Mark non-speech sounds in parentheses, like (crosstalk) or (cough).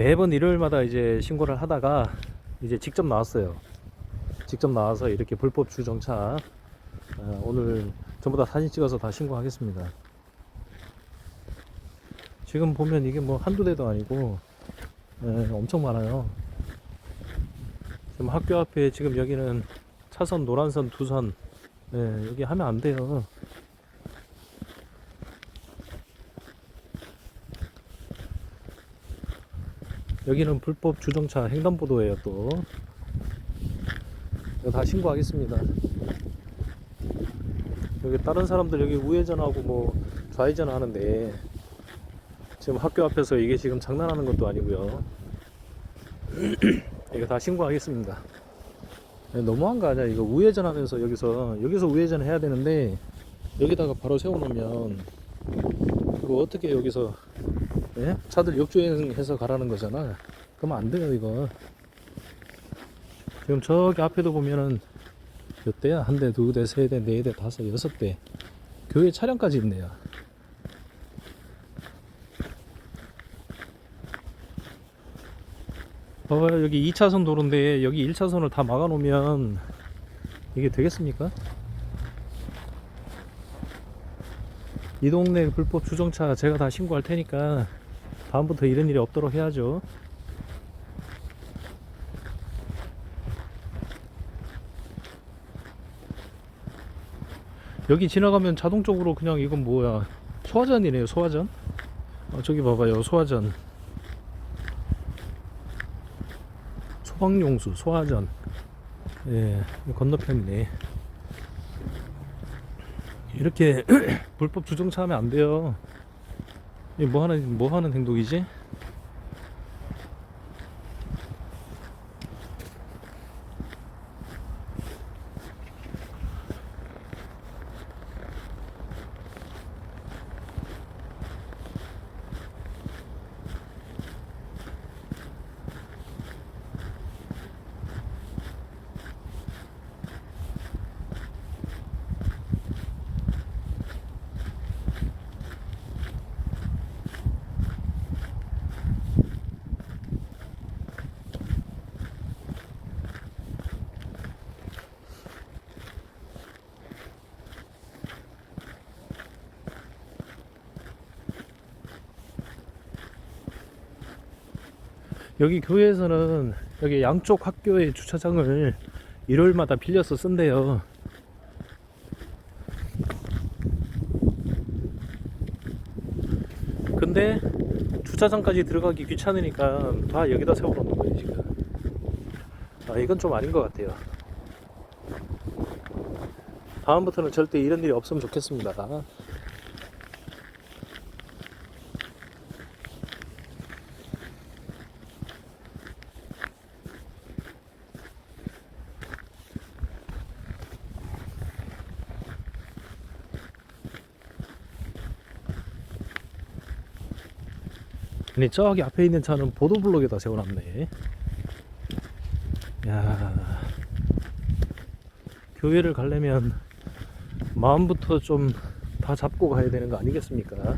매번 일요일마다 이제 신고를 하다가 이제 직접 나왔어요. 직접 나와서 이렇게 불법 주정차 어, 오늘 전부 다 사진 찍어서 다 신고하겠습니다. 지금 보면 이게 뭐 한두 대도 아니고 예, 엄청 많아요. 지금 학교 앞에 지금 여기는 차선 노란선 두선 예, 여기 하면 안 돼요. 여기는 불법 주정차 횡단보도예요 또. 이거 다 신고하겠습니다. 여기 다른 사람들 여기 우회전하고 뭐 좌회전 하는데 지금 학교 앞에서 이게 지금 장난하는 것도 아니고요. (clears throat) 이거 다 신고하겠습니다. 야, 너무한 거 아니야? 이거 우회전 하면서 여기서 여기서 우회전 해야 되는데 여기다가 바로 세워놓으면 이거 어떻게 여기서 예? 차들 역주행해서 가라는 거잖아. 그러면 안 돼요 이거. 지금 저기 앞에도 보면은 몇 대야? 한 대, 두 대, 세 대, 네 대, 다섯, 여섯 대. 교회 차량까지 있네요. 봐봐요 여기 2차선 도로인데 여기 1차선을 다 막아놓으면 이게 되겠습니까? 이 동네 불법 주정차 제가 다 신고할 테니까 다음부터 이런 일이 없도록 해야죠. 여기 지나가면 자동적으로 그냥 이건 뭐야? 소화전이네요 소화전. 어, 저기 봐봐요 소화전. 소방용수 소화전. 예 건너편이네 이렇게 (clears throat) 불법 주정차 하면 안 돼요. 이게 뭐 하는 뭐 하는 행동이지 여기 교회에서는 여기 양쪽 학교의 주차장을 일요일마다 빌려서 쓴대요. 근데 주차장까지 들어가기 귀찮으니까 다 여기다 세워놓는 거예요 지금. 아 이건 좀 아닌 것 같아요. 다음부터는 절대 이런 일이 없으면 좋겠습니다. 아니 저기 앞에 있는 차는 보도블록에다 세워놨네. 야. 교회를 가려면 마음부터 좀 다 잡고 가야 되는 거 아니겠습니까